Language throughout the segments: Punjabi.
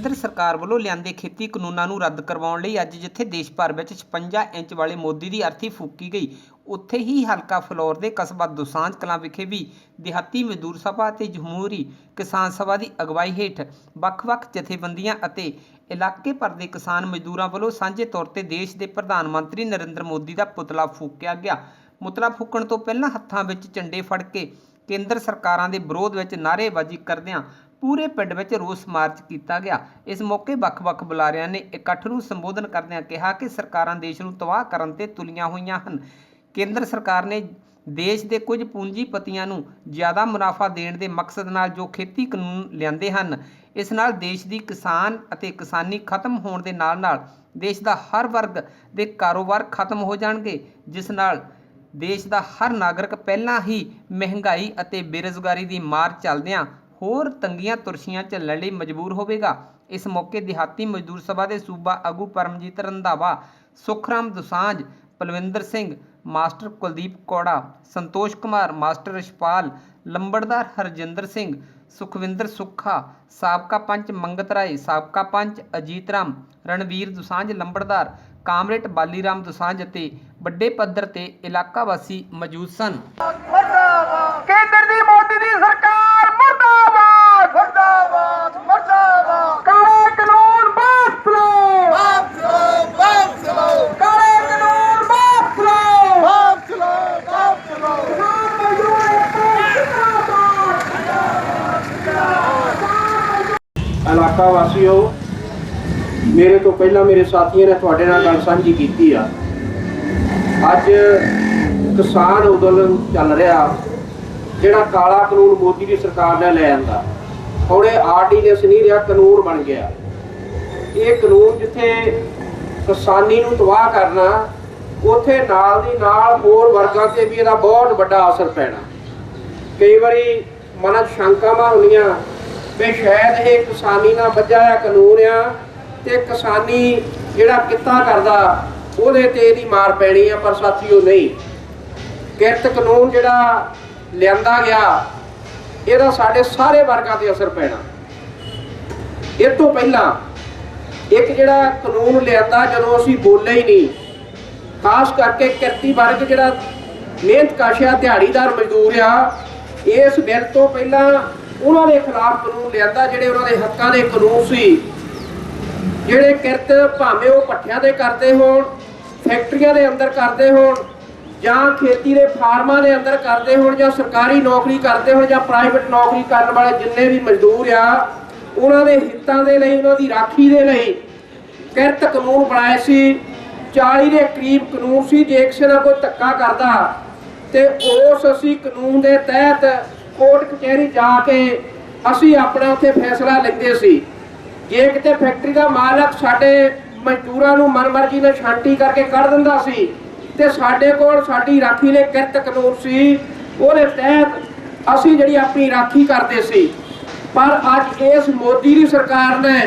ਕੇਂਦਰ ਸਰਕਾਰ ਵੱਲੋਂ ਲਿਆਂਦੇ ਖੇਤੀ ਕਾਨੂੰਨਾਂ ਨੂੰ ਰੱਦ ਕਰਵਾਉਣ ਲਈ ਅੱਜ ਜਿੱਥੇ ਦੇਸ਼ ਭਰ ਵਿੱਚ 56 ਇੰਚ ਵਾਲੇ ਮੋਦੀ ਦੀ ਅਰਥੀ ਫੂਕੀ ਗਈ, ਉੱਥੇ ਹੀ ਹਲਕਾ ਫਲੋਰ ਦੇ ਕਸਬਾ ਦੁਸਾਂਝ ਕਲਾਂ ਵਿਖੇ ਵੀ ਦਿਹਾਤੀ ਮਜ਼ਦੂਰ ਸਭਾ ਅਤੇ ਜਮਹੂਰੀ ਕਿਸਾਨ ਸਭਾ ਦੀ ਅਗਵਾਈ ਹੇਠ ਵੱਖ-ਵੱਖ ਜਥੇਬੰਦੀਆਂ ਅਤੇ ਇਲਾਕੇ ਭਰ ਦੇ ਕਿਸਾਨ ਮਜ਼ਦੂਰਾਂ ਵੱਲੋਂ ਸਾਂਝੇ ਤੌਰ ਤੇ ਦੇਸ਼ ਦੇ ਪ੍ਰਧਾਨ ਮੰਤਰੀ ਨਰਿੰਦਰ ਮੋਦੀ ਦਾ ਪੁਤਲਾ ਫੂਕਿਆ ਗਿਆ। ਪੁਤਲਾ ਫੂਕਣ ਤੋਂ ਪਹਿਲਾਂ ਹੱਥਾਂ ਵਿੱਚ ਝੰਡੇ ਫੜ ਕੇ ਕੇਂਦਰ ਸਰਕਾਰਾਂ ਦੇ ਵਿਰੋਧ ਵਿੱਚ ਨਾਅਰੇਬਾਜ਼ੀ ਕਰਦਿਆਂ ਪੂਰੇ ਪਿੰਡ ਵਿੱਚ ਰੋਸ ਮਾਰਚ ਕੀਤਾ ਗਿਆ। ਇਸ ਮੌਕੇ ਵੱਖ-ਵੱਖ ਬੁਲਾਰਿਆਂ ਨੇ ਇਕੱਠ ਨੂੰ ਸੰਬੋਧਨ ਕਰਦਿਆਂ ਕਿਹਾ ਕਿ ਸਰਕਾਰਾਂ ਦੇਸ਼ ਨੂੰ ਤਬਾਹ ਕਰਨ ਤੇ ਤੁਲੀਆਂ ਹੋਈਆਂ ਹਨ। ਕੇਂਦਰ ਸਰਕਾਰ ਨੇ ਦੇਸ਼ ਦੇ ਕੁਝ ਪੂੰਜੀਪਤੀਆਂ ਨੂੰ ਜ਼ਿਆਦਾ ਮੁਨਾਫਾ ਦੇਣ ਦੇ ਮਕਸਦ ਨਾਲ ਜੋ ਖੇਤੀ ਕਾਨੂੰਨ ਲਿਆਂਦੇ ਹਨ, ਇਸ ਨਾਲ ਦੇਸ਼ ਦੀ ਕਿਸਾਨ ਅਤੇ ਕਿਸਾਨੀ ਖਤਮ ਹੋਣ ਦੇ ਨਾਲ-ਨਾਲ ਦੇਸ਼ ਦਾ ਹਰ ਵਰਗ ਦੇ ਕਾਰੋਬਾਰ ਖਤਮ ਹੋ ਜਾਣਗੇ, ਜਿਸ ਨਾਲ ਦੇਸ਼ ਦਾ ਹਰ ਨਾਗਰਿਕ ਪਹਿਲਾਂ ਹੀ ਮਹਿੰਗਾਈ ਅਤੇ ਬੇਰੁਜ਼ਗਾਰੀ ਦੀ ਮਾਰ ਚੱਲਦਿਆਂ ਹੋਰ ਤੰਗੀਆਂ ਤੁਰਸ਼ੀਆਂ ਝੱਲਣ ਲਈ ਮਜਬੂਰ ਹੋਵੇਗਾ। ਇਸ ਮੌਕੇ ਦਿਹਾਤੀ ਮਜ਼ਦੂਰ ਸਭਾ ਦੇ ਸੂਬਾ ਆਗੂ ਪਰਮਜੀਤ ਰੰਧਾਵਾ, ਸੁਖਰਾਮ ਦੁਸਾਂਝ, ਪਲਵਿੰਦਰ ਸਿੰਘ, ਮਾਸਟਰ ਕੁਲਦੀਪ ਕੋੜਾ, ਸੰਤੋਸ਼ ਕੁਮਾਰ, ਮਾਸਟਰ ਰਿਸ਼ਪਾਲ ਲੰਬੜਦਾਰ ਹਰਜਿੰਦਰ ਸਿੰਘ, ਸੁਖਵਿੰਦਰ ਸੁੱਖਾ, ਸਾਬਕਾ ਪੰਚ ਮੰਗਤ ਰਾਏ, ਸਾਬਕਾ ਪੰਚ ਅਜੀਤ ਰਾਮ, ਰਣਵੀਰ ਦੁਸਾਂਝ, ਲੰਬੜਦਾਰ ਕਾਮਰੇਟ ਬਾਲੀਰਾਮ ਦੁਸਾਂਝ ਅਤੇ ਵੱਡੇ ਪੱਧਰ ਤੇ ਇਲਾਕਾ ਵਾਸੀ ਮੌਜੂਦ ਸਨ। ਕੇਂਦਰ ਦੀ ਮੋਦੀ ਦੀ ਸਰਕਾਰ ਮੁਰਦਾਬਾਦ ਮੁਰਦਾਬਾਦ ਮੁਰਦਾਬਾਦ ਕਾਲੇ ਕਾਨੂੰਨ ਵਾਪਸ ਲਓ ਬਾਪ ਚਲੋ ਬਾਪ ਚਲੋ ਕਾਲੇ ਕਾਨੂੰਨ ਵਾਪਸ ਲਓ ਬਾਪ ਚਲੋ ਬਾਪ ਚਲੋ ਕਿਸਾਨ ਮਜ਼ਦੂਰ ਏਕਤਾ ਜ਼ਿੰਦਾਬਾਦ ਇਲਾਕਾ ਮੇਰੇ ਤੋਂ ਪਹਿਲਾਂ ਮੇਰੇ ਸਾਥੀਆਂ ਨੇ ਤੁਹਾਡੇ ਨਾਲ ਗੱਲ ਸਾਂਝੀ ਕੀਤੀ ਆ। ਅੱਜ ਕਿਸਾਨ ਅੰਦੋਲਨ ਚੱਲ ਰਿਹਾ, ਜਿਹੜਾ ਕਾਲਾ ਕਾਨੂੰਨ ਮੋਦੀ ਦੀ ਸਰਕਾਰ ਨੇ ਲੈ ਆਂਦਾ। ਹੁਣ ਇਹ ਆਰਡੀਨੈਂਸ ਨਹੀਂ ਰਿਹਾ, ਕਾਨੂੰਨ ਬਣ ਗਿਆ। ਇਹ ਕਾਨੂੰਨ ਜਿੱਥੇ ਕਿਸਾਨੀ ਨੂੰ ਤਬਾਹ ਕਰਨਾ, ਉਥੇ ਨਾਲ ਦੀ ਨਾਲ ਹੋਰ ਵਰਗਾਂ ਤੇ ਵੀ ਇਹਦਾ ਬਹੁਤ ਵੱਡਾ ਅਸਰ ਪੈਣਾ। ਕਈ ਵਾਰੀ ਮਨਾਂ ਸ਼ੰਕਾਵਾਂ ਹੁੰਦੀਆਂ ਵੀ ਸ਼ਾਇਦ ਇਹ ਕਿਸਾਨੀ ਨਾਲ ਬੱਝਾ ਹੋਇਆ ਕਾਨੂੰਨ ਆ ਤੇ ਕਿਸਾਨੀ ਜਿਹੜਾ ਕਿੱਤਾ ਕਰਦਾ, ਉਹਦੇ ਤੇ ਇਹਦੀ ਮਾਰ ਪੈਣੀ ਆ, ਪਰ ਸਾਥੀਓ ਨਹੀਂ। ਕਿਰਤ ਕਾਨੂੰਨ ਜਿਹੜਾ ਲਿਆਂਦਾ ਗਿਆ, ਇਹਦਾ ਸਾਡੇ ਸਾਰੇ ਵਰਗਾਂ ਤੇ ਅਸਰ ਪੈਣਾ। ਇਹ ਤੋਂ ਪਹਿਲਾਂ ਇੱਕ ਜਿਹੜਾ ਕਾਨੂੰਨ ਲਿਆਂਦਾ, ਜਦੋਂ ਅਸੀਂ ਬੋਲੇ ਹੀ ਨਹੀਂ, ਖਾਸ ਕਰਕੇ ਕਿਰਤੀ ਵਰਗ ਜਿਹੜਾ ਮਿਹਨਤ ਕਾਸ਼ਿਆ, ਦਿਹਾੜੀਦਾਰ ਮਜ਼ਦੂਰ ਆ, ਇਸ ਬਿੱਲ ਤੋਂ ਪਹਿਲਾਂ ਉਹਨਾਂ ਦੇ ਖਿਲਾਫ ਕਾਨੂੰਨ ਲਿਆਂਦਾ, ਜਿਹੜੇ ਉਹਨਾਂ ਦੇ ਹੱਕਾਂ ਦੇ ਕਾਨੂੰਨ ਸੀ। ਜਿਹੜੇ ਕਿਰਤ ਭਾਵੇਂ ਉਹ ਪੱਠਿਆਂ ਦੇ ਕਰਦੇ ਹੋਣ, ਫੈਕਟਰੀਆਂ ਦੇ ਅੰਦਰ ਕਰਦੇ ਹੋਣ, ਜਾਂ ਖੇਤੀ ਦੇ ਫਾਰਮਾਂ ਦੇ ਅੰਦਰ ਕਰਦੇ ਹੋਣ, ਜਾਂ ਸਰਕਾਰੀ ਨੌਕਰੀ ਕਰਦੇ ਹੋਣ, ਜਾਂ ਪ੍ਰਾਈਵੇਟ ਨੌਕਰੀ ਕਰਨ ਵਾਲੇ ਜਿੰਨੇ ਵੀ ਮਜ਼ਦੂਰ ਆ, ਉਹਨਾਂ ਦੇ ਹਿੱਤਾਂ ਦੇ ਲਈ, ਉਹਨਾਂ ਦੀ ਰਾਖੀ ਦੇ ਲਈ ਕਿਰਤ ਕਾਨੂੰਨ ਬਣਾਏ ਸੀ। 40 ਦੇ ਕਰੀਬ ਕਾਨੂੰਨ ਸੀ, ਜੇ ਕਿਸੇ ਨਾਲ ਕੋਈ ਧੱਕਾ ਕਰਦਾ, ਤੇ ਉਸ ਅਸੀਂ ਕਾਨੂੰਨ ਦੇ ਤਹਿਤ ਕੋਰਟ ਕਚਹਿਰੀ ਜਾ ਕੇ ਅਸੀਂ ਆਪਣਾ ਉੱਥੇ ਫੈਸਲਾ ਲੈਂਦੇ ਸੀ। ਜੇ ਕਿਤੇ ਫੈਕਟਰੀ ਦਾ ਮਾਲਕ ਸਾਡੇ ਮਜ਼ਦੂਰਾਂ ਨੂੰ ਮਨਮਰਜ਼ੀ ਨਾਲ ਛਾਂਟੀ ਕਰਕੇ ਕੱਢ ਦਿੰਦਾ ਸੀ, ਤੇ ਸਾਡੇ ਕੋਲ ਸਾਡੀ ਰਾਖੀ ਲਈ ਕਿਰਤ ਕਾਨੂੰਨ ਸੀ, ਉਹਦੇ ਤਹਿਤ ਅਸੀਂ ਜਿਹੜੀ ਆਪਣੀ ਰਾਖੀ ਕਰਦੇ ਸੀ। ਪਰ ਅੱਜ ਇਸ ਮੋਦੀ ਦੀ ਸਰਕਾਰ ਨੇ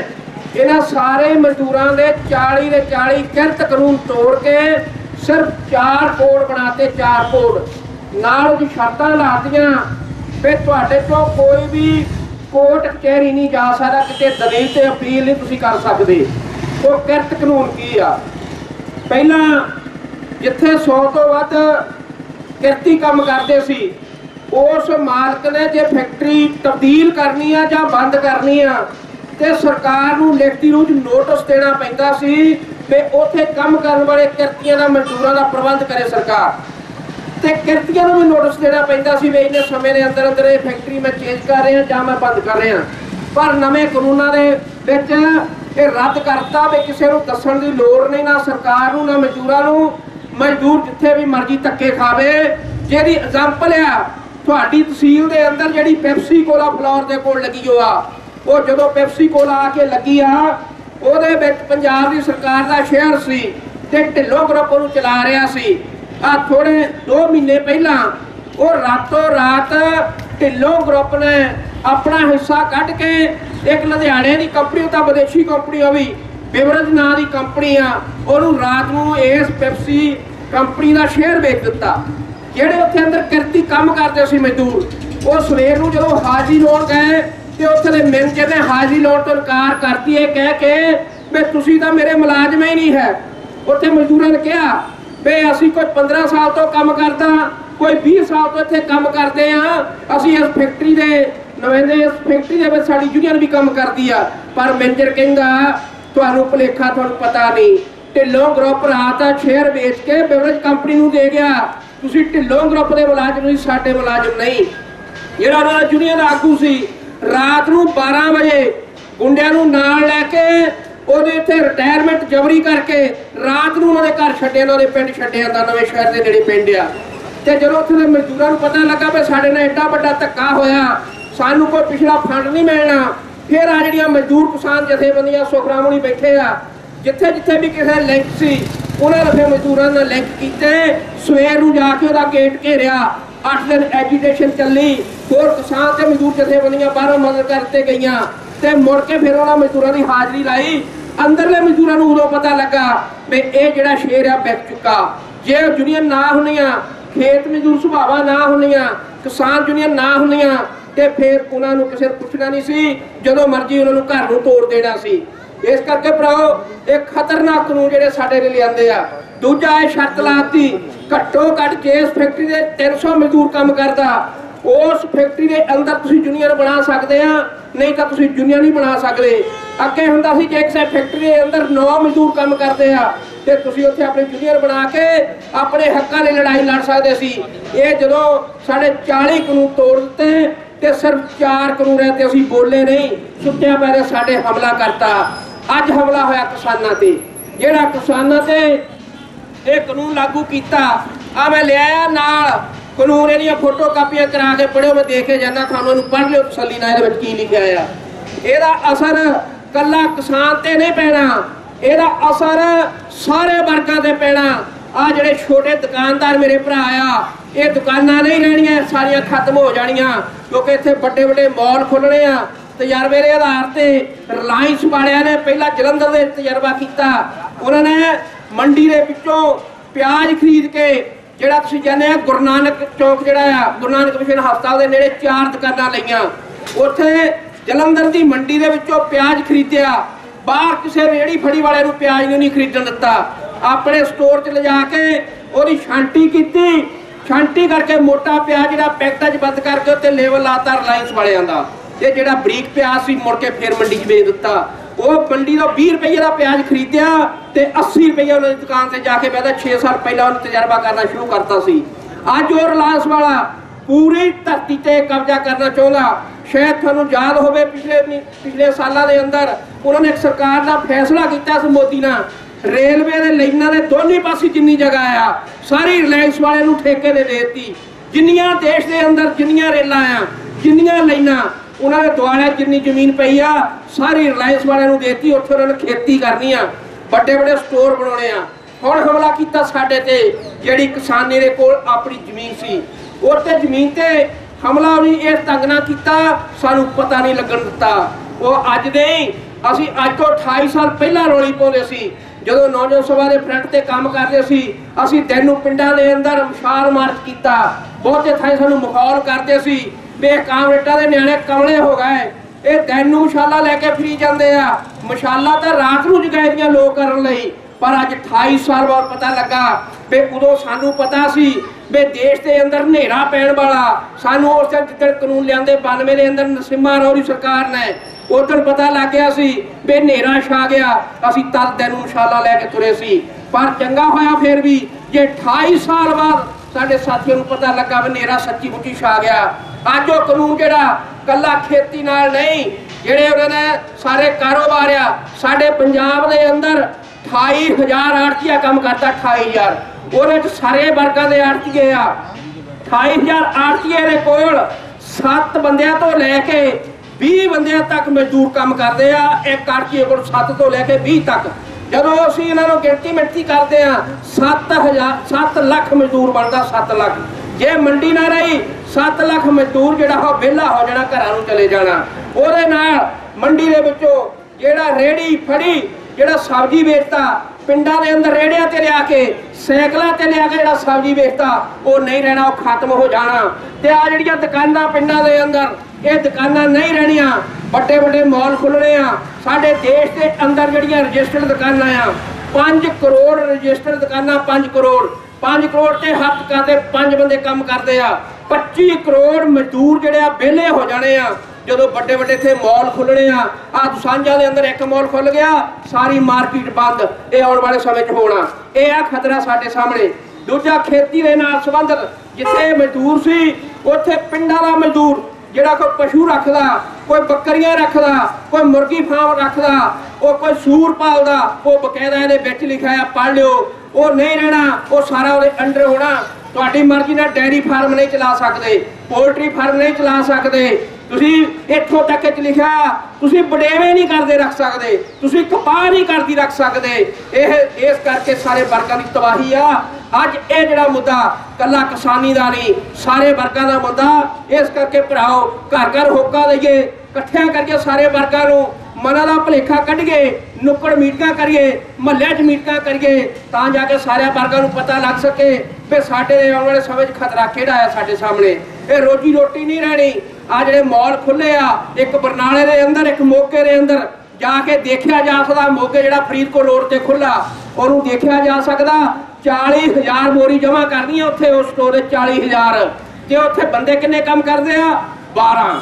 ਇਹਨਾਂ ਸਾਰੇ ਮਜ਼ਦੂਰਾਂ ਦੇ 40 ਦੇ 40 ਕਿਰਤ ਕਾਨੂੰਨ ਤੋੜ ਕੇ ਸਿਰਫ 4 ਕੋਡ ਬਣਾਤੇ 4 ਕੋਡ। ਨਾਲ ਉਹਦੀ ਸ਼ਰਤਾਂ ਲਾਤੀਆਂ ਵੀ ਤੁਹਾਡੇ ਤੋਂ ਕੋਈ ਵੀ ਕੋਰਟ ਕਚਹਿਰੀ ਨਹੀਂ ਜਾ ਸਕਦਾ, ਕਿਤੇ ਦਲੀਲ ਤੇ ਅਪੀਲ ਨਹੀਂ ਤੁਸੀਂ ਕਰ ਸਕਦੇ। ਉਹ ਕਿਰਤ ਕਾਨੂੰਨ ਕੀ ਆ? ਪਹਿਲਾਂ ਜਿੱਥੇ 100 ਤੋਂ ਵੱਧ ਕਿਰਤੀ ਕੰਮ ਕਰਦੇ ਸੀ, ਉਸ ਮਾਲਕ ਨੇ ਜੇ ਫੈਕਟਰੀ ਤਬਦੀਲ ਕਰਨੀ ਆ ਜਾਂ ਬੰਦ ਕਰਨੀ ਆ, ਤੇ ਸਰਕਾਰ ਨੂੰ ਲਿਖਤੀ ਰੂਪ ਨੋਟਿਸ ਦੇਣਾ ਪੈਂਦਾ ਸੀ ਕਿ ਉੱਥੇ ਕੰਮ ਕਰਨ ਵਾਲੇ ਕਿਰਤੀਆਂ ਦਾ ਮਜ਼ਦੂਰਾਂ ਦਾ ਪ੍ਰਬੰਧ ਕਰੇ ਸਰਕਾਰ। ਤੇ ਕਿਰਤੀਆਂ ਨੂੰ ਵੀ ਨੋਟਿਸ ਦੇਣਾ ਪੈਂਦਾ ਸੀ ਵੀ ਇੰਨੇ ਸਮੇਂ ਦੇ ਅੰਦਰ ਅੰਦਰ ਇਹ ਫੈਕਟਰੀ ਮੈਂ ਚੇਂਜ ਕਰ ਰਿਹਾ ਜਾਂ ਮੈਂ ਬੰਦ ਕਰ ਰਿਹਾ। ਪਰ ਨਵੇਂ ਕਾਨੂੰਨਾਂ ਦੇ ਵਿੱਚ ਇਹ ਰੱਦ ਕਰਤਾ ਵੀ ਕਿਸੇ ਨੂੰ ਦੱਸਣ ਦੀ ਲੋੜ ਨਹੀਂ, ਨਾ ਸਰਕਾਰ ਨੂੰ, ਨਾ ਮਜ਼ਦੂਰਾਂ ਨੂੰ। ਮਜ਼ਦੂਰ ਜਿੱਥੇ ਵੀ ਮਰਜ਼ੀ ਧੱਕੇ ਖਾਵੇ। ਜਿਹਦੀ ਐਗਜ਼ਾਮਪਲ ਆ, ਤੁਹਾਡੀ ਤਹਿਸੀਲ ਦੇ ਅੰਦਰ ਜਿਹੜੀ ਪੈਪਸੀ ਕੋਲਾ ਫਲੋਰ ਦੇ ਕੋਲ ਲੱਗੀ ਹੋ ਆ ਉਹ ਜਦੋਂ ਪੈਪਸੀ ਕੋਲਾ ਆ ਕੇ ਲੱਗੀ ਆ, ਉਹਦੇ ਵਿੱਚ ਪੰਜਾਬ ਦੀ ਸਰਕਾਰ ਦਾ ਸ਼ੇਅਰ ਸੀ ਤੇ ਢਿੱਲੋਂ ਗਰੁੱਪ ਨੂੰ ਚਲਾ ਰਿਹਾ ਸੀ। ਆ ਥੋੜੇ 2 ਮਹੀਨੇ ਪਹਿਲਾਂ ਉਹ ਰਾਤੋਂ ਰਾਤ ਢਿੱਲੋਂ ਗਰੁੱਪ ਨੇ ਆਪਣਾ ਹਿੱਸਾ ਕੱਢ ਕੇ ਇੱਕ ਲੁਧਿਆਣੇ ਦੀ ਕੰਪਨੀ, ਉਹ ਤਾਂ ਵਿਦੇਸ਼ੀ ਕੰਪਨੀ ਉਹ ਵੀ ਬਿਵਰਜ ਨਾਂ ਦੀ ਕੰਪਨੀ ਆ, ਉਹਨੂੰ ਰਾਤ ਨੂੰ ਇਸ ਪੈਪਸੀ ਕੰਪਨੀ ਦਾ ਸ਼ੇਅਰ ਵੇਚ ਦਿੱਤਾ। ਜਿਹੜੇ ਉੱਥੇ ਅੰਦਰ ਕਿਰਤੀ ਕੰਮ ਕਰਦੇ ਸੀ ਮਜ਼ਦੂਰ, ਉਹ ਸਵੇਰ ਨੂੰ ਜਦੋਂ ਹਾਜ਼ਰੀ ਲਾਉਣ ਗਏ ਤੇ ਉੱਥੇ ਦੇ ਮੈਨੇਜਰ ਨੇ ਹਾਜ਼ਰੀ ਲਾਉਣ ਤੋਂ ਇਨਕਾਰ ਕਰਤੀ, ਇਹ ਕਹਿ ਕੇ ਵੀ ਤੁਸੀਂ ਤਾਂ ਮੇਰੇ ਮੁਲਾਜ਼ਮ ਹੀ ਨਹੀਂ ਹੈ। ਉੱਥੇ ਮਜ਼ਦੂਰਾਂ ਨੇ ਕਿਹਾ ਵੀ ਅਸੀਂ ਕੋਈ 15 ਸਾਲ ਤੋਂ ਕੰਮ ਕਰਦਾ, ਕੋਈ 20 ਸਾਲ ਤੋਂ ਇੱਥੇ ਕੰਮ ਕਰਦੇ ਆ, ਅਸੀਂ ਇਸ ਫੈਕਟਰੀ ਦੇ ਨੁਮਾਇੰਦੇ ਇਸ ਫੈਕਟਰੀ ਦੇ ਵਿੱਚ ਸਾਡੀ ਯੂਨੀਅਨ ਵੀ ਕੰਮ ਕਰਦੀ ਆ। ਪਰ ਮੈਨੇਜਰ ਕਹਿੰਦਾ, ਤੁਹਾਨੂੰ ਭੁਲੇਖਾ ਤੁਹਾਨੂੰ ਪਤਾ ਨਹੀਂ। ਢਿੱਲੋਂ ਗਰੁੱਪ ਰਾਤ ਆ ਸ਼ੇਅਰ ਵੇਚ ਕੇ ਬੇਵਰੇਜ ਕੰਪਨੀ ਨੂੰ ਦੇ ਗਿਆ। ਤੁਸੀਂ ਢਿੱਲੋਂ ਗਰੁੱਪ ਦੇ ਮੁਲਾਜ਼ਮ ਨਹੀਂ, ਸਾਡੇ ਮੁਲਾਜ਼ਮ ਨਹੀਂ। ਜਿਹੜਾ ਉਹਨਾਂ ਦਾ ਯੂਨੀਅਨ ਆਗੂ ਸੀ, ਰਾਤ ਨੂੰ 12 ਵਜੇ ਗੁੰਡਿਆਂ ਨੂੰ ਨਾਲ ਲੈ ਕੇ ਉਹਦੇ ਇੱਥੇ ਰਿਟਾਇਰਮੈਂਟ ਜਬਰੀ ਕਰਕੇ ਰਾਤ ਨੂੰ ਉਹਨਾਂ ਦੇ ਘਰ ਛੱਡਿਆ ਉਹਨਾਂ ਪਿੰਡ ਛੱਡਿਆ ਤਾਂ ਨਵੇਂ ਸ਼ਹਿਰ ਦੇ ਨੇੜੇ ਪਿੰਡ ਆ। ਤੇ ਜਦੋਂ ਉੱਥੇ ਦੇ ਮਜ਼ਦੂਰਾਂ ਨੂੰ ਪਤਾ ਲੱਗਾ ਵੀ ਸਾਡੇ ਨਾਲ ਐਡਾ ਵੱਡਾ ਧੱਕਾ ਹੋਇਆ, ਸਾਨੂੰ ਕੋਈ ਪਿਛਲਾ ਫੰਡ ਨਹੀਂ ਮਿਲਣਾ, ਫਿਰ ਆ ਜਿਹੜੀਆਂ ਮਜ਼ਦੂਰ ਕਿਸਾਨ ਜਥੇਬੰਦੀਆਂ ਸੁਖਰਾਮਣੀ ਬੈਠੇ ਆ, ਜਿੱਥੇ ਜਿੱਥੇ ਵੀ ਕਿਸੇ ਲਿੰਕ ਸੀ, ਉਹਨਾਂ ਨੇ ਫਿਰ ਮਜ਼ਦੂਰਾਂ ਨਾਲ ਲਿੰਕ ਕੀਤੇ, ਸਵੇਰ ਨੂੰ ਜਾ ਕੇ ਉਹਦਾ ਗੇਟ ਘੇਰਿਆ 8 ਦਿਨ ਐਜੀਟੇਸ਼ਨ ਚੱਲੀ, ਹੋਰ ਕਿਸਾਨ ਤੇ ਮਜ਼ਦੂਰ ਜਥੇਬੰਦੀਆਂ ਬਾਹਰੋਂ ਮਦਦ ਕਰਤੇ ਗਈਆਂ। ਤੇ ਮੁੜ ਕੇ ਫਿਰ ਉਹਨਾਂ ਮਜ਼ਦੂਰਾਂ ਦੀ ਹਾਜ਼ਰੀ ਲਾਈ। ਅੰਦਰਲੇ ਮਜ਼ਦੂਰਾਂ ਨੂੰ ਉਦੋਂ ਪਤਾ ਲੱਗਾ ਵੀ ਇਹ ਜਿਹੜਾ ਸ਼ੇਰ ਆ ਵਿਕ ਚੁੱਕਾ। ਜੇ ਉਹ ਨਾ ਹੁੰਦੀਆਂ, ਖੇਤ ਮਜ਼ਦੂਰ ਸੁਭਾਵਾਂ ਨਾ ਹੁੰਦੀਆਂ, ਕਿਸਾਨ ਯੂਨੀਅਨ ਨਾ ਹੁੰਦੀਆਂ, ਤੇ ਫਿਰ ਉਹਨਾਂ ਨੂੰ ਕਿਸੇ ਨੂੰ ਪੁੱਛਣਾ ਨਹੀਂ ਸੀ, ਜਦੋਂ ਮਰਜ਼ੀ ਉਹਨਾਂ ਨੂੰ ਘਰ ਨੂੰ ਤੋੜ ਦੇਣਾ ਸੀ। ਇਸ ਕਰਕੇ ਭਰਾਓ, ਇਹ ਖਤਰਨਾਕ ਕਾਨੂੰਨ ਜਿਹੜੇ ਸਾਡੇ ਲਈ ਲਿਆਂਦੇ ਆ। ਦੂਜਾ ਇਹ ਸ਼ਰਤ ਲਾਤੀ, ਘੱਟੋ ਘੱਟ ਜੇ ਇਸ ਫੈਕਟਰੀ ਦੇ 300 ਮਜ਼ਦੂਰ ਕੰਮ ਕਰਦਾ ਉਸ ਫੈਕਟਰੀ ਦੇ ਅੰਦਰ ਤੁਸੀਂ ਯੂਨੀਅਨ ਬਣਾ ਸਕਦੇ ਆ, ਨਹੀਂ ਤਾਂ ਤੁਸੀਂ ਯੂਨੀਅਨ ਨਹੀਂ ਬਣਾ ਸਕਦੇ। ਅੱਗੇ ਹੁੰਦਾ ਸੀ ਜੇ ਕਿਸੇ ਫੈਕਟਰੀ ਦੇ ਅੰਦਰ 9 ਮਜ਼ਦੂਰ ਕੰਮ ਕਰਦੇ ਆ, ਤੇ ਤੁਸੀਂ ਉੱਥੇ ਆਪਣੀ ਯੂਨੀਅਨ ਬਣਾ ਕੇ ਆਪਣੇ ਹੱਕਾਂ ਲਈ ਲੜਾਈ ਲੜ ਸਕਦੇ ਸੀ। ਇਹ ਜਦੋਂ ਸਾਡੇ 40 ਕਾਨੂੰਨ ਤੋੜ ਦਿੱਤੇ, ਤੇ ਸਿਰਫ ਚਾਰ ਕਾਨੂੰਨ ਹੈ ਤੇ ਅਸੀਂ ਬੋਲੇ ਨਹੀਂ, ਸੁੱਤਿਆਂ ਪੈਰੇ ਸਾਡੇ ਹਮਲਾ ਕਰਤਾ। ਅੱਜ ਹਮਲਾ ਹੋਇਆ ਕਿਸਾਨਾਂ ਤੇ। ਜਿਹੜਾ ਕਿਸਾਨਾਂ ਤੇ ਇਹ ਕਾਨੂੰਨ ਲਾਗੂ ਕੀਤਾ ਆ ਮੈਂ ਲਿਆਇਆ ਨਾਲ ਕਾਨੂੰਨ ਇਹਦੀਆਂ ਫੋਟੋ ਕਾਪੀਆਂ ਕਰਾ ਕੇ ਪੜਿਓ ਮੈਂ ਦੇਖ ਕੇ ਜਾਣਾ ਤੁਹਾਨੂੰ ਇਹਨੂੰ ਪੜ੍ਹ ਲਿਓ, ਤਸੱਲੀ ਨਾਲ ਇਹਦੇ ਵਿੱਚ ਕੀ ਲਿਖਿਆ ਆ। ਇਹਦਾ ਅਸਰ ਕੱਲਾ ਕਿਸਾਨ ਤੇ ਨਹੀਂ ਪੈਣਾ, ਇਹਦਾ ਅਸਰ ਸਾਰੇ ਵਰਗਾਂ ਤੇ ਪੈਣਾ। ਆ ਜਿਹੜੇ ਛੋਟੇ ਦੁਕਾਨਦਾਰ ਮੇਰੇ ਭਰਾ ਆ, ਇਹ ਦੁਕਾਨਾਂ ਨਹੀਂ ਰਹਿਣੀਆਂ, ਸਾਰੀਆਂ ਖਤਮ ਹੋ ਜਾਣੀਆਂ, ਕਿਉਂਕਿ ਇੱਥੇ ਵੱਡੇ ਵੱਡੇ ਮਾਲ ਖੁੱਲਣੇ ਆ। ਤਜਰਬੇ ਦੇ ਆਧਾਰ ਤੇ ਰਿਲਾਇੰਸ ਵਾਲਿਆਂ ਨੇ ਪਹਿਲਾਂ ਜਲੰਧਰ ਦੇ ਤਜਰਬਾ ਕੀਤਾ। ਉਹਨਾਂ ਨੇ ਮੰਡੀ ਦੇ ਵਿੱਚੋਂ ਪਿਆਜ਼ ਖਰੀਦ ਕੇ ਜਿਹੜਾ ਤੁਸੀਂ ਜਾਣਦੇ ਆ ਗੁਰੂ ਨਾਨਕ ਚੌਕ ਜਿਹੜਾ ਆ, ਗੁਰੂ ਨਾਨਕ ਮਿਸ਼ਨ ਹਸਪਤਾਲ ਦੇ ਨੇੜੇ ਚਾਰ ਦੁਕਾਨਾਂ ਲਈਆਂ। ਉੱਥੇ ਜਲੰਧਰ ਦੀ ਮੰਡੀ ਦੇ ਵਿੱਚੋਂ ਪਿਆਜ਼ ਖਰੀਦਿਆ। ਬਾਹਰ ਕਿਸੇ ਰੇੜੀ ਫੜੀ ਵਾਲੇ ਨੂੰ ਪਿਆਜ਼ ਨੂੰ ਨਹੀਂ ਖਰੀਦਣ ਦਿੱਤਾ। ਆਪਣੇ ਸਟੋਰ 'ਚ ਲਿਜਾ ਕੇ ਉਹਦੀ ਛਾਂਟੀ ਕੀਤੀ। ਛਾਂਟੀ ਕਰਕੇ ਮੋਟਾ ਪਿਆਜ਼ ਜਿਹੜਾ ਪੈਕਟਾਂ 'ਚ ਬੰਦ ਕਰਕੇ ਉੱਤੇ ਲੇਬਲ ਲਾਤਾ ਰਿਲਾਇੰਸ ਵਾਲਿਆਂ ਦਾ। ਇਹ ਜਿਹੜਾ ਬਰੀਕ ਪਿਆਜ਼ ਸੀ, ਮੁੜ ਕੇ ਫਿਰ ਮੰਡੀ 'ਚ ਵੇਚ ਦਿੱਤਾ। ਉਹ ਮੰਡੀ ਤੋਂ 20 ਰੁਪਏ ਦਾ ਪਿਆਜ਼ ਖਰੀਦਿਆ ਤੇ 80 ਰੁਪਏ ਉਹਨਾਂ ਦੀ ਦੁਕਾਨ ਤੇ ਜਾ ਕੇ ਬੈਠਾ 6 ਸਾਲ ਪਹਿਲਾਂ ਉਹਨੇ ਤਜਰਬਾ ਕਰਨਾ ਸ਼ੁਰੂ ਕਰਤਾ ਸੀ। ਅੱਜ ਉਹ ਰਿਲਾਇੰਸ ਵਾਲਾ ਪੂਰੀ ਧਰਤੀ ਤੇ ਕਬਜ਼ਾ ਕਰਨਾ ਚਾਹੁੰਦਾ। ਸ਼ਾਇਦ ਤੁਹਾਨੂੰ ਯਾਦ ਹੋਵੇ ਪਿਛਲੇ ਪਿਛਲੇ ਸਾਲਾਂ ਦੇ ਅੰਦਰ ਉਹਨਾਂ ਨੇ ਇੱਕ ਸਰਕਾਰ ਦਾ ਫੈਸਲਾ ਕੀਤਾ ਸੀ ਮੋਦੀ ਨਾਲ। ਰੇਲਵੇ ਦੇ ਲਾਈਨਾਂ ਦੇ ਦੋਨੇ ਪਾਸੇ ਜਿੰਨੀ ਜਗ੍ਹਾ ਆ, ਸਾਰੀ ਰਿਲਾਇੰਸ ਵਾਲਿਆਂ ਨੂੰ ਠੇਕੇ ਦੇ ਦੇ ਦਿੱਤੀ। ਜਿੰਨੀਆਂ ਦੇਸ਼ ਦੇ ਅੰਦਰ ਜਿੰਨੀਆਂ ਰੇਲਾਂ ਆ, ਜਿੰਨੀਆਂ ਲਾਈਨਾਂ ਉਹਨਾਂ ਦੇ ਦੁਆਲੇ ਜਿੰਨੀ ਜ਼ਮੀਨ ਪਈ ਆ, ਸਾਰੀ ਰਿਲਾਇੰਸ ਵਾਲਿਆਂ ਨੂੰ ਦੇਤੀ, ਉੱਥੇ ਉਹਨਾਂ ਨੇ ਖੇਤੀ ਕਰਨੀ ਆ, ਵੱਡੇ ਵੱਡੇ ਸਟੋਰ ਬਣਾਉਣੇ ਆ। ਹੁਣ ਹਮਲਾ ਕੀਤਾ ਸਾਡੇ ਤੇ, ਜਿਹੜੀ ਕਿਸਾਨੀ ਦੇ ਕੋਲ ਆਪਣੀ ਜ਼ਮੀਨ ਸੀ। ਉਹ ਤੇ ਜ਼ਮੀਨ ਤੇ ਹਮਲਾ ਵੀ ਇਸ ਢੰਗ ਨਾਲ ਕੀਤਾ, ਸਾਨੂੰ ਪਤਾ ਨਹੀਂ ਲੱਗਣ ਦਿੱਤਾ। ਉਹ ਅੱਜ ਦੇ ਹੀ ਅਸੀਂ ਅੱਜ ਤੋਂ 28 ਸਾਲ ਪਹਿਲਾਂ ਰੋਲੀ ਪਾਉਂਦੇ ਸੀ। ਜਦੋਂ ਨੌਜਵਾਨ ਸਭਾ ਦੇ ਫਰੰਟ ਤੇ ਕੰਮ ਕਰਦੇ ਸੀ, ਅਸੀਂ ਦਿਨ ਨੂੰ ਪਿੰਡਾਂ ਦੇ ਅੰਦਰ ਵਿਸ਼ਾਲ ਮਾਰਚ ਕੀਤਾ। ਬਹੁਤੇ ਥਾਂ ਸਾਨੂੰ ਮਖੌਲ ਕਰਦੇ ਸੀ। ਵੀ ਕਾਮਰੇਟਾਂ ਦੇ ਨਿਆਣੇ ਕਮਲੇ ਹੋ ਗਏ। ਇਹ ਦਿਨ ਨੂੰ ਮਸ਼ਾਲਾ ਲੈ ਕੇ ਫਰੀ ਜਾਂਦੇ ਆ। ਮਸ਼ਾਲਾ ਤਾਂ ਰਾਤ ਨੂੰ ਜਗਾਏ ਦੀਆਂ ਲੋਕ ਕਰਨ ਲਈ। ਪਰ ਅੱਜ 28 ਸਾਲ ਬਾਅਦ ਪਤਾ ਲੱਗਾ ਵੀ ਉਦੋਂ ਸਾਨੂੰ ਪਤਾ ਸੀ ਵੀ ਦੇਸ਼ ਦੇ ਅੰਦਰ ਹਨੇਰਾ ਪੈਣ ਵਾਲਾ। ਸਾਨੂੰ ਉਸ ਦਿਨ ਜਿੱਦਣ ਕਾਨੂੰਨ ਲਿਆਂਦੇ 92 ਦੇ ਅੰਦਰ ਨਰਸਿਮਹਾ ਰੌਰੀ ਸਰਕਾਰ ਨੇ, ਉਦੋਂ ਪਤਾ ਲੱਗ ਗਿਆ ਸੀ ਵੀ ਹਨੇਰਾ ਛਾ ਗਿਆ। ਅਸੀਂ ਤਦ ਦਿਨ ਨੂੰ ਮਸ਼ਾਲਾ ਲੈ ਕੇ ਤੁਰੇ ਸੀ। ਪਰ ਚੰਗਾ ਹੋਇਆ ਫਿਰ ਵੀ ਜੇ 28 ਸਾਲ ਬਾਅਦ ਸਾਡੇ ਸਾਥੀਆਂ ਨੂੰ ਪਤਾ ਲੱਗਾ ਵੀ ਹਨੇਰਾ ਸੱਚੀ ਮੁੱਚੀ ਛਾ ਗਿਆ ਅੱਜ ਉਹ ਕਾਨੂੰਨ ਜਿਹੜਾ ਕੱਲਾ ਖੇਤੀ ਨਾਲ ਨਹੀਂ, ਜਿਹੜੇ ਉਹਨਾਂ ਨੇ ਸਾਰੇ ਕਾਰੋਬਾਰ ਆ, ਸਾਡੇ ਪੰਜਾਬ ਦੇ ਅੰਦਰ 28000 ਆੜਤੀਆ ਕੰਮ ਕਰਦਾ 28000 ਉਹਦੇ ਚ ਸਾਰੇ ਵਰਗਾਂ ਦੇ ਆੜਤੀਏ ਆ। 28000 ਆੜਤੀਏ ਦੇ ਕੋਲ 7 ਬੰਦਿਆਂ ਤੋਂ ਲੈ ਕੇ 20 ਬੰਦਿਆਂ ਤੱਕ ਮਜ਼ਦੂਰ ਕੰਮ ਕਰਦੇ ਆ, ਇੱਕ ਆੜਤੀਏ ਕੋਲ 7 ਤੋਂ ਲੈ ਕੇ 20 ਤੱਕ। ਜਦੋਂ ਅਸੀਂ ਇਹਨਾਂ ਨੂੰ ਗਿਣਤੀ ਮਿਣਤੀ ਕਰਦੇ ਆ 7000 7 ਲੱਖ ਮਜ਼ਦੂਰ ਬਣਦਾ 7 ਲੱਖ। ਜੇ ਮੰਡੀ ਨਾ ਰਹੀ 7 ਲੱਖ ਮਜ਼ਦੂਰ ਜਿਹੜਾ ਉਹ ਵਿਹਲਾ ਹੋ ਜਾਣਾ, ਘਰਾਂ ਨੂੰ ਚਲੇ ਜਾਣਾ। ਉਹਦੇ ਨਾਲ ਮੰਡੀ ਦੇ ਵਿੱਚੋਂ ਜਿਹੜਾ ਰੇੜੀ ਫੜੀ, ਜਿਹੜਾ ਸਬਜ਼ੀ ਵੇਚਦਾ ਪਿੰਡਾਂ ਦੇ ਅੰਦਰ ਰੇੜਿਆਂ ਤੇ ਲਿਆ ਕੇ, ਸਾਈਕਲਾਂ ਤੇ ਲਿਆ ਕੇ ਜਿਹੜਾ ਸਬਜ਼ੀ ਵੇਚਦਾ ਉਹ ਨਹੀਂ ਰਹਿਣਾ, ਉਹ ਖਤਮ ਹੋ ਜਾਣਾ। ਤੇ ਆ ਜਿਹੜੀਆਂ ਦੁਕਾਨਾਂ ਪਿੰਡਾਂ ਦੇ ਅੰਦਰ, ਇਹ ਦੁਕਾਨਾਂ ਨਹੀਂ ਰਹਿਣੀਆਂ। ਵੱਡੇ ਵੱਡੇ ਮਾਲ ਖੁੱਲਣੇ ਆ। ਸਾਡੇ ਦੇਸ਼ ਦੇ ਅੰਦਰ ਜਿਹੜੀਆਂ ਰਜਿਸਟਰਡ ਦੁਕਾਨਾਂ ਆ 5 ਕਰੋੜ ਰਜਿਸਟਰਡ ਦੁਕਾਨਾਂ 5 ਕਰੋੜ। 5 ਕਰੋੜ ਤੇ ਹੱਥ ਕਰਦੇ, ਪੰਜ ਬੰਦੇ ਕੰਮ ਕਰਦੇ ਆ। 25 ਕਰੋੜ ਮਜ਼ਦੂਰ ਜਿਹੜੇ ਆ, ਵਿਹਲੇ ਹੋ ਜਾਣੇ ਆ। ਜਦੋਂ ਵੱਡੇ ਵੱਡੇ ਇੱਥੇ ਮਾਲ ਖੁੱਲਣੇ ਆ ਆ ਦੁਸਾਂਝਾਂ ਦੇ ਅੰਦਰ ਇੱਕ ਮਾਲ ਖੁੱਲ ਗਿਆ, ਸਾਰੀ ਮਾਰਕੀਟ ਬੰਦ, ਇਹ ਆਉਣ ਵਾਲੇ ਸਮੇਂ 'ਚ ਹੋਣਾ। ਇਹ ਆ ਖਤਰਾ ਸਾਡੇ ਸਾਹਮਣੇ। ਦੂਜਾ, ਖੇਤੀ ਦੇ ਨਾਲ ਸੰਬੰਧਿਤ, ਜਿੱਥੇ ਮਜ਼ਦੂਰ ਸੀ, ਉੱਥੇ ਪਿੰਡਾਂ ਦਾ ਮਜ਼ਦੂਰ, ਜਿਹੜਾ ਕੋਈ ਪਸ਼ੂ ਰੱਖਦਾ, ਕੋਈ ਬੱਕਰੀਆਂ ਰੱਖਦਾ, ਕੋਈ ਮੁਰਗੀ ਫਾਰਮ ਰੱਖਦਾ, ਉਹ ਕੋਈ ਸੂਰ ਪਾਲਦਾ, ਉਹ ਬਕਾਇਦਾ ਇਹਦੇ ਵਿੱਚ ਲਿਖਿਆ ਆ, ਪੜ੍ਹ ਲਿਓ। ਉਹ ਨਹੀਂ ਰਹਿਣਾ, ਉਹ ਸਾਰਾ ਉਹਦੇ ਅੰਡਰ ਹੋਣਾ। ਤੁਹਾਡੀ ਮਰਜ਼ੀ ਨਾਲ ਡੈਰੀ ਫਾਰਮ ਨਹੀਂ ਚਲਾ ਸਕਦੇ, ਪੋਲਟਰੀ ਫਾਰਮ ਨਹੀਂ ਚਲਾ ਸਕਦੇ। ਤੁਸੀਂ ਇੱਥੋਂ ਤੱਕ ਚ ਲਿਖਿਆ, ਤੁਸੀਂ ਬਡੇਵੇਂ ਨਹੀਂ ਕਰਦੇ ਰੱਖ ਸਕਦੇ, ਤੁਸੀਂ ਕਪਾਹ ਨਹੀਂ ਕਰਦੀ ਰੱਖ ਸਕਦੇ। ਇਹ, ਇਸ ਕਰਕੇ ਸਾਰੇ ਵਰਗਾਂ ਦੀ ਤਬਾਹੀ ਆ। ਅੱਜ ਇਹ ਜਿਹੜਾ ਮੁੱਦਾ ਕੱਲਾ ਕਿਸਾਨੀ ਦਾ ਨਹੀਂ, ਸਾਰੇ ਵਰਗਾਂ ਦਾ ਮੁੱਦਾ, ਇਸ ਕਰਕੇ ਭਰਾਓ ਘਰ ਘਰ ਹੋਕਾ ਲਈਏ, ਇਕੱਠਿਆਂ ਕਰਕੇ ਸਾਰੇ ਵਰਗਾਂ ਨੂੰ। ਮਨਾਂ ਦਾ ਭਲੇਖਾ ਕੱਢੀਏ, ਨੁੱਕੜ ਮੀਟਿੰਗਾਂ ਕਰੀਏ, ਮਹੱਲੇ 'ਚ ਮੀਟਿੰਗਾਂ ਕਰੀਏ, ਤਾਂ ਜਾ ਕੇ ਸਾਰੇ ਵਰਗਾਂ ਨੂੰ ਪਤਾ ਲੱਗ ਸਕੇ ਵੀ ਸਾਡੇ ਆਉਣ ਵਾਲੇ ਸਮੇਂ 'ਚ ਖਤਰਾ ਕਿਹੜਾ ਹੈ ਸਾਡੇ ਸਾਹਮਣੇ। ਇਹ ਰੋਜੀ ਰੋਟੀ ਨਹੀਂ ਰਹਿਣੀ। ਆ ਜਿਹੜੇ ਮਾਲ ਖੁੱਲੇ ਆ, ਇੱਕ ਬਰਨਾਲੇ ਦੇ ਅੰਦਰ, ਇੱਕ ਮੋਕੇ ਦੇ ਅੰਦਰ, ਜਾ ਕੇ ਦੇਖਿਆ ਜਾ ਸਕਦਾ, ਮੋਗੇ ਜਿਹੜਾ ਫਰੀਦਕੋਟ ਰੋਡ ਤੇ ਖੁੱਲਾ ਉਹਨੂੰ ਦੇਖਿਆ ਜਾ ਸਕਦਾ 40000 ਬੋਰੀ ਜਮ੍ਹਾਂ ਕਰਨੀ ਆ ਉੱਥੇ, ਉਸ ਸਟੋਰ 40000 ਤੇ ਉੱਥੇ ਬੰਦੇ ਕਿੰਨੇ ਕੰਮ ਕਰਦੇ ਆ? 12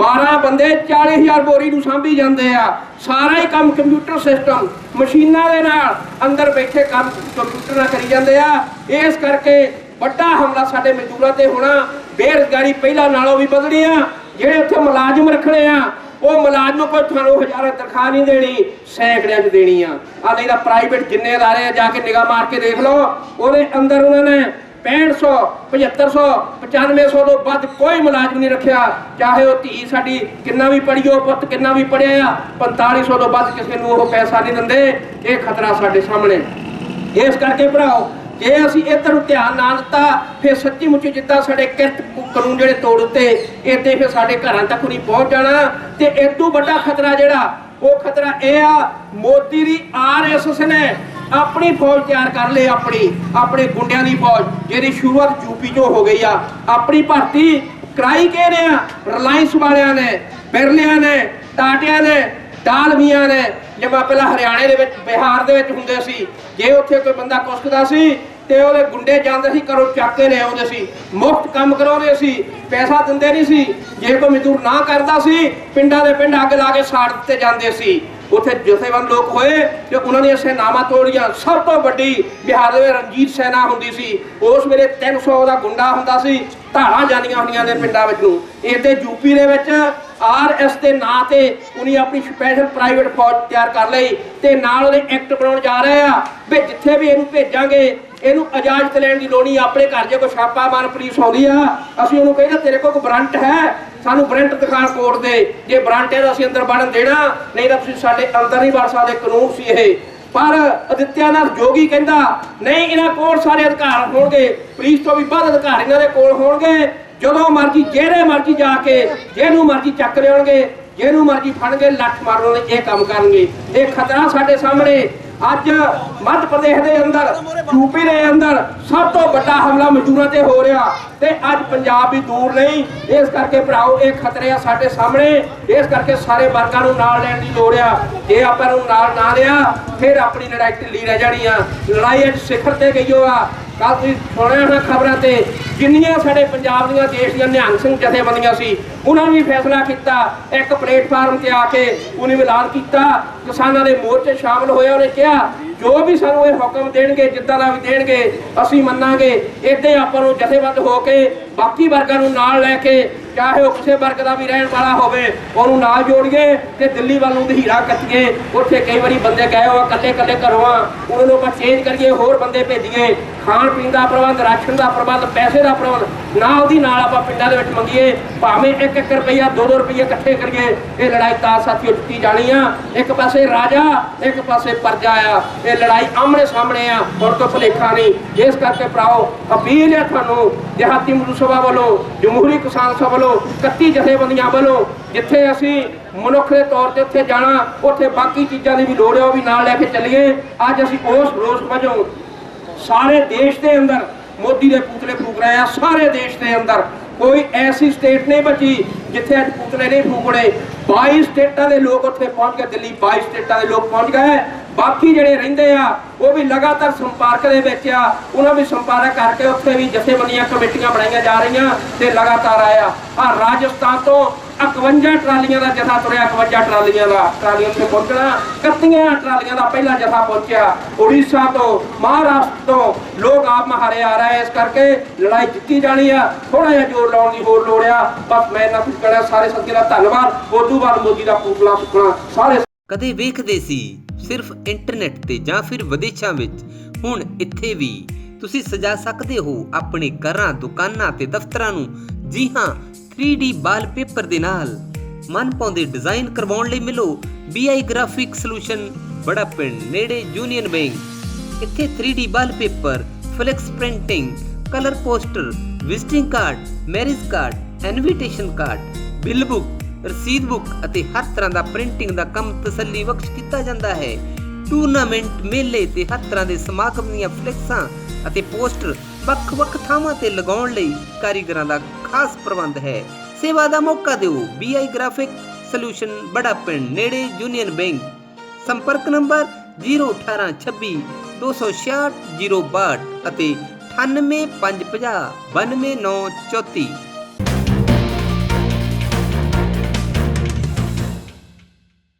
12 ਬੰਦੇ 40000 ਬੋਰੀ ਨੂੰ ਸਾਂਭੀ ਜਾਂਦੇ ਆ। ਸਾਰਾ ਹੀ ਕੰਮ ਕੰਪਿਊਟਰ ਸਿਸਟਮ, ਮਸ਼ੀਨਾਂ ਦੇ ਨਾਲ ਅੰਦਰ ਬੈਠੇ ਕੰਮ ਕੰਪਿਊਟਰ ਨਾਲ ਕਰੀ ਜਾਂਦੇ ਆ। ਇਸ ਕਰਕੇ ਵੱਡਾ ਹਮਲਾ ਸਾਡੇ ਮਜ਼ਦੂਰਾਂ ਤੇ ਹੋਣਾ, ਬੇਰੁਜ਼ਗਾਰੀ ਪਹਿਲਾਂ ਨਾਲੋਂ ਵੀ ਵਧਣੀ ਆ। ਜਿਹੜੇ ਉੱਥੇ ਮੁਲਾਜ਼ਮ ਰੱਖਣੇ ਆ, ਉਹ ਮੁਲਾਜ਼ਮ ਕੋਈ ਤੁਹਾਨੂੰ ਹਜ਼ਾਰਾਂ ਤਨਖਾਹ ਨਹੀਂ ਦੇਣੀ, ਸੈਂਕੜਿਆਂ 'ਚ ਦੇਣੀ ਆ। ਆ ਨਹੀਂ ਤਾਂ ਪ੍ਰਾਈਵੇਟ ਜਿੰਨੇ ਅਦਾਰੇ ਆ, ਜਾ ਕੇ ਨਿਗਾਹ ਮਾਰ ਕੇ ਦੇਖ ਲਓ। ਉਹਦੇ ਅੰਦਰ ਉਹਨਾਂ ਨੇ 6500 7500 9500 ਤੋਂ ਵੱਧ ਕੋਈ ਮੁਲਾਜ਼ਮ ਨਹੀਂ ਰੱਖਿਆ। ਚਾਹੇ ਉਹ ਧੀ ਸਾਡੀ ਕਿੰਨਾ ਵੀ ਪੜ੍ਹੀ ਹੋ ਪੁੱਤ ਕਿੰਨਾ ਵੀ ਪੜਿਆ ਆ 4500 ਤੋਂ ਵੱਧ ਕਿਸੇ ਨੂੰ ਉਹ ਪੈਸਾ ਨਹੀਂ ਦਿੰਦੇ। ਇਹ ਖਤਰਾ ਸਾਡੇ ਸਾਹਮਣੇ। ਇਸ ਕਰਕੇ ਭਰਾਓ, ਜੇ ਅਸੀਂ ਇੱਧਰ ਨੂੰ ਧਿਆਨ ਨਾ ਦਿੱਤਾ, ਫਿਰ ਸੱਚੀ ਮੁੱਚੀ ਜਿੱਦਾਂ ਸਾਡੇ ਕਿਰਤ ਕਾਨੂੰਨ ਜਿਹੜੇ ਤੋੜ ਉੱਤੇ ਇੱਥੇ ਫਿਰ ਸਾਡੇ ਘਰਾਂ ਤੱਕ ਨਹੀਂ ਪਹੁੰਚ ਜਾਣਾ। ਤੇ ਇਸ ਤੋਂ ਵੱਡਾ ਖਤਰਾ ਜਿਹੜਾ, ਉਹ ਖਤਰਾ ਇਹ ਆ, ਮੋਦੀ ਦੀ ਆਰਐਸਐਸ ਨੇ ਆਪਣੀ ਫੌਜ ਤਿਆਰ ਕਰ ਲਈ ਆਪਣੀ, ਆਪਣੇ ਗੁੰਡਿਆਂ ਦੀ ਫੌਜ ਜਿਹਦੀ ਸ਼ੁਰੂਆਤ ਯੂਪੀ ਤੋਂ ਹੋ ਗਈ ਆ। ਆਪਣੀ ਭਰਤੀ ਕਰਾਈ ਕੇ ਨੇ ਆ? ਰਿਲਾਇੰਸ ਵਾਲਿਆਂ ਨੇ, ਬਿਰਲਿਆਂ ਨੇ, ਟਾਟਿਆਂ ਨੇ ਟਾਲਵੀਆਂ ਨੇ। ਜਿਵੇਂ ਪਹਿਲਾਂ ਹਰਿਆਣੇ ਦੇ ਵਿੱਚ, ਬਿਹਾਰ ਦੇ ਵਿੱਚ ਹੁੰਦੇ ਸੀ। ਜੇ ਉੱਥੇ ਕੋਈ ਬੰਦਾ ਕੁਸਕਦਾ ਸੀ, ਤੇ ਉਹਦੇ ਗੁੰਡੇ ਜਾਂਦੇ ਸੀ, ਘਰੋਂ ਚੱਕ ਕੇ ਲੈ ਆਉਂਦੇ ਸੀ। ਮੁਫਤ ਕੰਮ ਕਰਾਉਂਦੇ ਸੀ, ਪੈਸਾ ਦਿੰਦੇ ਨਹੀਂ ਸੀ। ਜੇ ਕੋਈ ਮਜ਼ਦੂਰ ਨਾ ਕਰਦਾ ਸੀ, ਪਿੰਡਾਂ ਦੇ ਪਿੰਡ ਅੱਗ ਲਾ ਕੇ ਸਾੜ ਦਿੱਤੇ ਜਾਂਦੇ ਸੀ। ਉੱਥੇ ਜਥੇਬੰਦ ਲੋਕ ਹੋਏ ਤੇ ਉਹਨਾਂ ਦੀਆਂ ਸੈਨਾਵਾਂ ਤੋੜੀਆਂ। ਸਭ ਤੋਂ ਵੱਡੀ ਬਿਹਾਰ ਦੇ ਰਣਜੀਤ ਸੈਨਾ ਹੁੰਦੀ ਸੀ। ਉਸ ਵੇਲੇ 300 ਦਾ ਗੁੰਡਾ ਹੁੰਦਾ ਸੀ, ਧਾਰਾਂ ਜਾਂਦੀਆਂ ਹੁੰਦੀਆਂ ਨੇ ਪਿੰਡਾਂ ਵਿੱਚ ਨੂੰ। ਇਹਦੇ ਯੂਪੀ ਦੇ ਵਿੱਚ ਆਰਐਸ ਦੇ ਨਾਂ ਤੇ ਉਹਨੇ ਆਪਣੀ ਸਪੈਸ਼ਲ ਪ੍ਰਾਈਵੇਟ ਫੌਜ ਤਿਆਰ ਕਰ ਲਈ ਤੇ ਨਾਲ ਉਹਦੇ ਐਕਟ ਬਣਾਉਣ ਜਾ ਰਹੇ ਆ। ਵੀ ਜਿੱਥੇ ਵੀ ਇਹਨੂੰ ਭੇਜਾਂਗੇ, ਇਹਨੂੰ ਇਜਾਜ਼ਤ ਲੈਣ ਦੀ ਲੋੜ ਨਹੀਂ, ਆਪਣੇ ਘਰ ਜੇ ਕੋਈ ਛਾਪਾ ਮਾਰ ਪੁਲਿਸ ਆਉਂਦੀ ਆ, ਅਸੀਂ ਉਹਨੂੰ ਕਹਿੰਦੇ ਤੇਰੇ ਕੋਲ ਕੋਈ ਵਾਰੰਟ ਹੈ? ਸਾਨੂੰ ਵਾਰੰਟ ਦਿਖਾਣ ਕੋਰਟ ਦੇ, ਜੇ ਵਾਰੰਟ ਦਾ ਅਸੀਂ ਅੰਦਰ ਵੜਨ ਦੇਣਾ, ਨਹੀਂ ਤਾਂ ਤੁਸੀਂ ਸਾਡੇ ਅੰਦਰ ਨਹੀਂ ਵੜ ਸਕਦੇ, ਕਾਨੂੰਨ ਸੀ ਇਹ। ਪਰ ਅਦਿੱਤਿਆਨਾਥ ਜੋਗੀ ਕਹਿੰਦਾ, ਨਹੀਂ, ਇਹਨਾਂ ਕੋਲ ਸਾਰੇ ਅਧਿਕਾਰ ਹੋਣਗੇ, ਪੁਲਿਸ ਤੋਂ ਵੀ ਵੱਧ ਅਧਿਕਾਰ ਇਹਨਾਂ ਦੇ ਕੋਲ ਹੋਣਗੇ। ਜਦੋਂ ਮਰਜ਼ੀ, ਜਿਹੜੇ ਮਰਜ਼ੀ ਜਾ ਕੇ, ਜਿਹਨੂੰ ਮਰਜ਼ੀ ਚੱਕ ਲਿਆਉਣਗੇ, ਜਿਹਨੂੰ ਮਰਜ਼ੀ ਫੜਨਗੇ, ਲੱਠ ਮਾਰਨ ਇਹ ਕੰਮ ਕਰਨਗੇ। ਇਹ ਖਤਰਾ ਸਾਡੇ ਸਾਹਮਣੇ। ਅੱਜ ਮੱਧ ਪ੍ਰਦੇਸ਼ ਦੇ ਅੰਦਰ ਯੂਪੀ ਦੇ ਅੰਦਰ ਸਭ ਤੋਂ ਵੱਡਾ ਹਮਲਾ ਮਜ਼ਦੂਰਾਂ ਤੇ ਹੋ ਰਿਹਾ ਤੇ ਅੱਜ ਪੰਜਾਬ ਵੀ ਦੂਰ ਨਹੀਂ। ਇਸ ਕਰਕੇ ਭਰਾਓ, ਇਹ ਖਤਰੇ ਆ ਸਾਡੇ ਸਾਹਮਣੇ। ਇਸ ਕਰਕੇ ਸਾਰੇ ਵਰਗਾਂ ਨੂੰ ਨਾਲ ਲੈਣ ਦੀ ਲੋੜ ਆ। ਜੇ ਆਪਾਂ ਨੂੰ ਨਾਲ ਨਾ ਲਿਆ, ਫਿਰ ਆਪਣੀ ਲੜਾਈ ਢਿੱਲੀ ਰਹਿ ਜਾਣੀ ਆ। ਲੜਾਈ ਅੱਜ ਸਿਖਰ ਤੇ ਗਈ ਓ ਆ। ਕੱਲ ਤੁਸੀਂ ਸੁਣਿਆ ਹੋਣਾ ਖਬਰਾਂ ਤੇ ਜਿੰਨੀਆਂ ਸਾਡੇ ਪੰਜਾਬ ਦੀਆਂ ਦੇਸ਼ ਦੀਆਂ ਨਿਹੰਗ ਸਿੰਘ ਜਥੇਬੰਦੀਆਂ ਸੀ, ਉਹਨਾਂ ਨੇ ਵੀ ਫੈਸਲਾ ਕੀਤਾ, ਇੱਕ ਪਲੇਟਫਾਰਮ ਤੇ ਆ ਕੇ ਉਹਨੇ ਐਲਾਨ ਕੀਤਾ, ਕਿਸਾਨਾਂ ਦੇ ਮੋਰਚੇ ਸ਼ਾਮਲ ਹੋਏ ਉਹਨੇ ਕਿਹਾ, ਜੋ ਵੀ ਸਾਨੂੰ ਇਹ ਹੁਕਮ ਦੇਣਗੇ, ਜਿੱਦਾਂ ਦਾ ਵੀ ਦੇਣਗੇ, ਅਸੀਂ ਮੰਨਾਂਗੇ ਇੱਦਾਂ ਆਪਾਂ ਨੂੰ ਜਥੇਬੰਦ ਹੋ ਕੇ ਬਾਕੀ ਵਰਗਾਂ ਨੂੰ ਨਾਲ ਲੈ ਕੇ ਚਾਹੇ ਉਹ ਕਿਸੇ ਵਰਗ ਦਾ ਵੀ ਰਹਿਣ ਵਾਲਾ ਹੋਵੇ, ਉਹਨੂੰ ਨਾਲ ਜੋੜੀਏ ਤੇ ਦਿੱਲੀ ਵੱਲ ਨੂੰ ਹੀਰਾ ਕੱਟੀਏ। ਉੱਥੇ ਕਈ ਵਾਰੀ ਬੰਦੇ ਗਏ ਹੋ ਇਕੱਲੇ ਇਕੱਲੇ ਘਰੋਂ ਆ, ਉਹਨਾਂ ਨੂੰ ਆਪਾਂ ਚੇਂਜ ਕਰੀਏ, ਹੋਰ ਬੰਦੇ ਭੇਜੀਏ। ਖਾਣ ਪੀਣ ਦਾ ਪ੍ਰਬੰਧ, ਰਾਸ਼ਨ ਦਾ ਪ੍ਰਬੰਧ, ਪੈਸੇ ਦਾ ਪ੍ਰਬੰਧ, ਨਾ ਉਹਦੀ ਨਾਲ ਆਪਾਂ ਪਿੰਡਾਂ ਦੇ ਵਿੱਚ ਮੰਗੀਏ, ਭਾਵੇਂ 1-1 ਰੁਪਈਆ 2-2 ਰੁਪਈਏ ਇਕੱਠੇ ਕਰੀਏ, ਇਹ ਲੜਾਈ ਤਾਂ ਸਾਥੀਓ ਜਿੱਤੀ ਜਾਣੀ ਆ। ਇੱਕ ਪਾਸੇ ਰਾਜਾ, ਇੱਕ ਪਾਸੇ ਪਰਜਾ ਆ। ਇਹ ਲੜਾਈ ਆਮਣੇ ਸਾਹਮਣੇ ਆ ਹੋਰ ਤੋਂ ਭੁਲੇਖਾ ਨਹੀਂ। ਇਸ ਕਰਕੇ ਭਰਾਓ, ਅਪੀਲ ਹੈ ਤੁਹਾਨੂੰ, ਦਿਹਾਤੀ ਮਜ਼ਦੂਰ ਸਭਾ ਵੱਲੋਂ, ਜਮਹੂਰੀ ਕਿਸਾਨ ਸਭਾ ਵੱਲੋਂ 31 ਜਥੇਬੰਦੀਆਂ ਵੱਲੋਂ ਜਿੱਥੇ ਅਸੀਂ ਮਨੁੱਖ ਦੇ ਤੌਰ ਤੇ ਉੱਥੇ ਜਾਣਾ, ਉੱਥੇ ਬਾਕੀ ਚੀਜ਼ਾਂ ਦੀ ਵੀ ਲੋੜ ਹੈ, ਉਹ ਵੀ ਨਾਲ ਲੈ ਕੇ ਚੱਲੀਏ। ਅੱਜ ਅਸੀਂ ਉਸ ਰੋਸ ਵਜੋਂ ਸਾਰੇ ਦੇਸ਼ ਦੇ ਅੰਦਰ ਮੋਦੀ ਦੇ ਪੁਤਲੇ ਫੂਕ ਰਹੇ ਆ ਸਾਰੇ ਦੇਸ਼ ਦੇ ਅੰਦਰ। ਕੋਈ ਐਸੀ ਸਟੇਟ ਨਹੀਂ ਬਚੀ ਜਿੱਥੇ ਅੱਜ ਪੁਤਲੇ ਨਹੀਂ ਫੂਕਣੇ। 22 ਸਟੇਟਾਂ ਦੇ ਲੋਕ ਉੱਥੇ ਪਹੁੰਚ ਗਏ, ਦਿੱਲੀ 22 ਸਟੇਟਾਂ ਦੇ ਲੋਕ ਪਹੁੰਚ ਗਏ। ਬਾਕੀ ਜਿਹੜੇ ਰਹਿੰਦੇ ਆ, ਉਹ ਵੀ ਲਗਾਤਾਰ ਸੰਪਰਕ ਦੇ ਵਿੱਚ ਆ। ਉਹਨਾਂ ਵੀ ਸੰਪਰਕ ਕਰਕੇ ਉੱਥੇ ਵੀ ਜਥੇਬੰਦੀਆਂ ਕਮੇਟੀਆਂ ਬਣਾਈਆਂ ਜਾ ਰਹੀਆਂ ਤੇ ਲਗਾਤਾਰ ਆਇਆ। ਆ ਰਾਜਸਥਾਨ ਤੋਂ 51 ਟਰਾਲੀਆਂ ਦਾ ਜਥਾ ਤੁਰਿਆ 51 ਟਰਾਲੀਆਂ ਦਾ। ਟਰਾਲੀਆਂ ਤੇ ਪਹੁੰਚਣਾ 31 ਟਰਾਲੀਆਂ ਦਾ ਪਹਿਲਾ ਜਥਾ ਪਹੁੰਚਿਆ। ਉੜੀਸਾ ਤੋਂ, ਮਹਾਰਾਸ਼ਟਰ ਤੋਂ ਲੋਕ ਆਪ ਮਹਾਰੇ ਆ ਰਹੇ ਇਸ ਕਰਕੇ ਲੜਾਈ ਜਿੱਤੀ ਜਾਣੀ ਆ। ਥੋੜਾ ਜਿਹਾ ਜ਼ੋਰ ਲਾਉਣ ਦੀ ਹੋਰ ਲੋੜ ਆ। ਬਸ ਮੈਂ ਇਹਨਾਂ ਕੁਝ ਕਹਿਣਾ, ਸਾਰੇ ਸੰਗਤ ਦਾ ਧੰਨਵਾਦ। ਉਦੋਂ ਬਾਅਦ ਮੋਦੀ ਦਾ ਪੂਤਲਾ ਸੁਖਣਾ ਸਾਰੇ ਕਦੇ ਵੇਖਦੇ ਸੀ, ਸਿਰਫ ਇੰਟਰਨੈਟ ਤੇ ਜਾਂ ਫਿਰ ਵਿਦੇਸ਼ਾਂ ਵਿੱਚ। ਹੁਣ ਇੱਥੇ ਵੀ। ਤੁਸੀਂ ਸਜਾ ਸਕਦੇ ਹੋ ਆਪਣੇ ਘਰਾਂ, ਦੁਕਾਨਾਂ ਤੇ ਦਫ਼ਤਰਾਂ ਨੂੰ। ਜੀ ਹਾਂ 3D ਵਾਲਪੇਪਰ ਦੇ ਨਾਲ ਮਨ ਡਿਜ਼ਾਈਨ ਕਰਵਾਉਣ ਲਈ ਮਿਲੋ BI ਗ੍ਰਾਫਿਕ ਸੋਲੂਸ਼ਨ ਬੜਾ ਪਿੰਡ, ਨੇੜੇ ਯੂਨੀਅਨ ਬੈਂਕ ਇੱਥੇ 3D wallpaper flex printing colour poster visiting card marriage card invitation card bill book ਰਸੀਦ ਬੁੱਕ ਅਤੇ ਹਰ ਤਰ੍ਹਾਂ ਦਾ ਪ੍ਰਿੰਟਿੰਗ ਦਾ ਕੰਮ ਤਸੱਲੀ ਬਖਸ਼ ਕੀਤਾ ਜਾਂਦਾ ਹੈ। ਟੂਰਨਾਮੈਂਟ ਮੇਲੇ ਤੇ ਹਰ ਤਰ੍ਹਾਂ ਦੇ ਸਮਾਗਮ ਦੀਆਂ ਫਲੈਕਸਾਂ ਅਤੇ ਪੋਸਟਰ ਵੱਖ-ਵੱਖ ਥਾਵਾਂ ਤੇ ਲਗਾਉਣ ਲਈ ਕਾਰੀਗਰਾਂ ਦਾ ਖਾਸ ਪ੍ਰਬੰਧ ਹੈ। ਸੇਵਾ ਦਾ ਮੌਕਾ ਦਿਓ। BI ਗ੍ਰਾਫਿਕ ਸੋਲੂਸ਼ਨ ਬੜਾ ਪਿੰਡ, ਨੇੜੇ ਯੂਨੀਅਨ ਬੈਂਕ ਸੰਪਰਕ ਨੰਬਰ 01826 266 062 ਅਤੇ 98550 92934